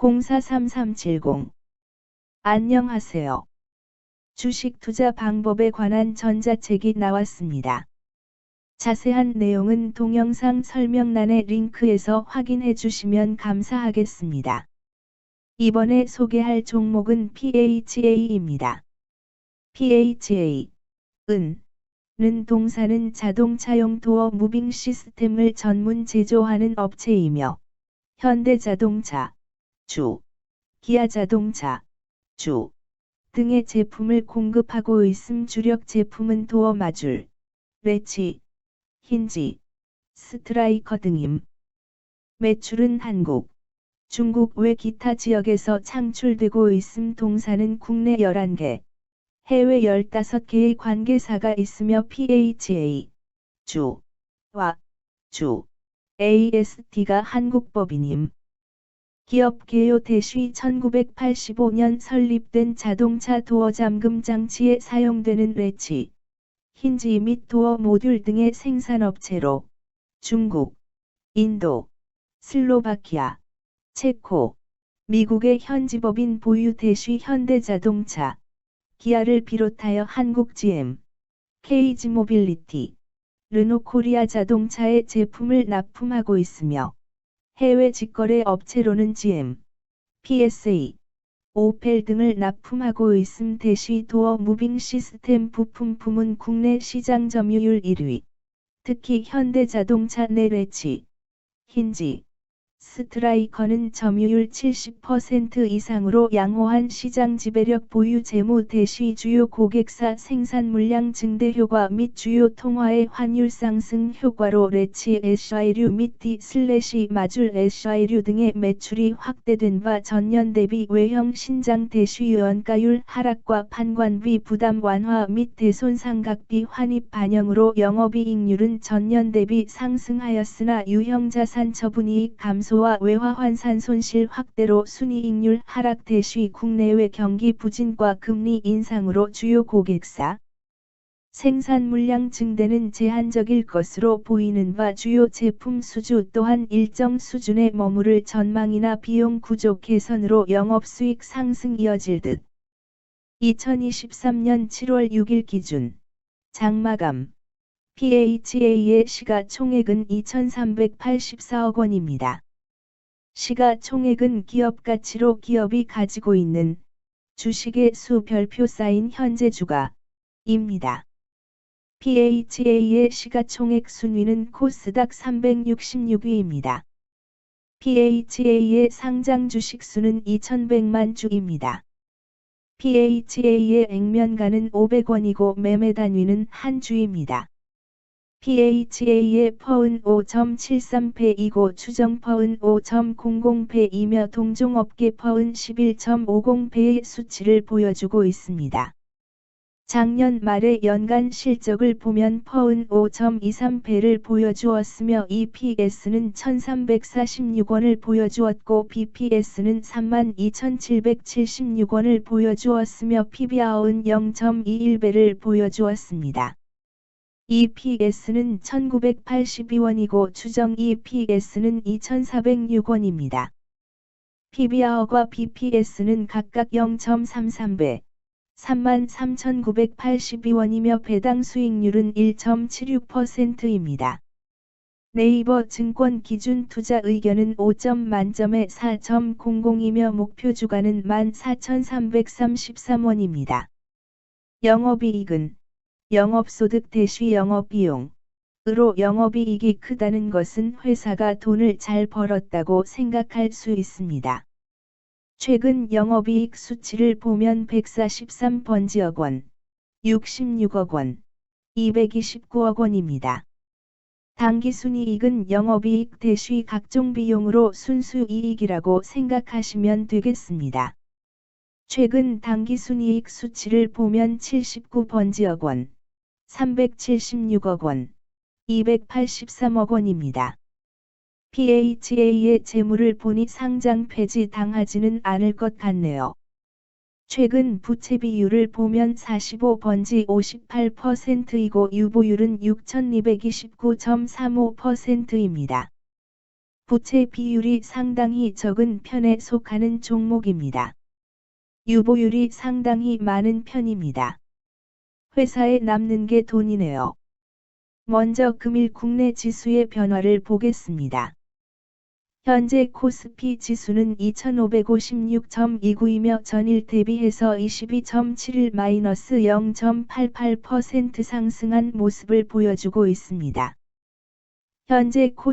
043370 안녕하세요. 주식 투자 방법에 관한 전자책이 나왔습니다. 자세한 내용은 동영상 설명란의 링크에서 확인해 주시면 감사하겠습니다. 이번에 소개할 종목은 PHA입니다. PHA, 은, 는 동사는 자동차용 도어 무빙 시스템을 전문 제조하는 업체이며, 현대자동차, 주, 기아자동차, 주, 등의 제품을 공급하고 있음 주력 제품은 도어 마줄, 레치, 힌지, 스트라이커 등임. 매출은 한국, 중국 외 기타 지역에서 창출되고 있음 동사는 국내 11개, 해외 15개의 관계사가 있으며 PHA, 주, 와, 주, AST가 한국법인임. 기업 개요 대시 1985년 설립된 자동차 도어 잠금 장치에 사용되는 레치, 힌지 및 도어 모듈 등의 생산업체로 중국, 인도, 슬로바키아, 체코, 미국의 현지법인 보유 대시 현대자동차, 기아를 비롯하여 한국 GM, 케이지 모빌리티, 르노코리아 자동차의 제품을 납품하고 있으며 해외 직거래 업체로는 GM, PSA, 오펠 등을 납품하고 있음 대시 도어 무빙 시스템 부품 부문 국내 시장 점유율 1위. 특히 현대자동차 내레치, 힌지, 스트라이커는 점유율 70% 이상으로 양호한 시장 지배력 보유 재무 대시 주요 고객사 생산 물량 증대 효과 및 주요 통화의 환율 상승 효과로 레치 SI류 및 D 슬래시 마줄 SI류 등의 매출이 확대된 바 전년 대비 외형 신장 대시 원가율 하락과 판관비 부담 완화 및 대손상각비 환입 반영으로 영업이익률은 전년 대비 상승하였으나 유형자산 처분이익 감소 감소와 외화 환산 손실 확대로 순이익률 하락 대시 국내외 경기 부진과 금리 인상으로 주요 고객사. 생산 물량 증대는 제한적일 것으로 보이는 바 주요 제품 수주 또한 일정 수준에 머무를 전망이나 비용 구조 개선으로 영업 수익 상승 이어질 듯. 2023년 7월 6일 기준. 장마감. PHA의 시가총액은 2,384억 원입니다. 시가총액은 기업 가치로 기업이 가지고 있는 주식의 수 별표 쌓인 현재 주가입니다. PHA의 시가총액 순위는 코스닥 366위입니다. PHA의 상장 주식 수는 2100만 주입니다. PHA의 액면가는 500원이고 매매 단위는 한 주입니다. PHA의 퍼은 5.73배이고 추정 퍼은 5.00배이며 동종업계 퍼은 11.50배의 수치를 보여주고 있습니다. 작년 말의 연간 실적을 보면 퍼은 5.23배를 보여주었으며 EPS는 1346원을 보여주었고 BPS는 32,776원을 보여주었으며 PBR은 0.21배를 보여주었습니다. EPS는 1982원이고 추정 EPS는 2406원입니다. PBR과 BPS는 각각 0.33배, 33,982원이며 배당 수익률은 1.76%입니다. 네이버 증권 기준 투자 의견은 5점 만점에 4.00이며 목표 주가는 14,333원입니다. 영업이익은 영업소득 대시 영업비용. 으로 영업이익이 크다는 것은 회사가 돈을 잘 벌었다고 생각할 수 있습니다. 최근 영업이익 수치를 보면 143번지억 원, 66억 원, 229억 원입니다. 당기순이익은 영업이익 대시 각종 비용으로 순수이익이라고 생각하시면 되겠습니다. 최근 당기순이익 수치를 보면 79번지억 원, 376억 원, 283억 원입니다. PHA의 재물을 보니 상장 폐지 당하지는 않을 것 같네요. 최근 부채 비율을 보면 45번지 58%이고 유보율은 6229.35%입니다. 부채 비율이 상당히 적은 편에 속하는 종목입니다. 유보율이 상당히 많은 편입니다. 회사에 남는 게 돈이네요. 먼저 금일 국내 지수의 변화를 보겠습니다. 현재 코스피 지수는 2556.29이며 전일 대비해서 22.71-0.88% 상승한 모습을 보여주고 있습니다. 현재 코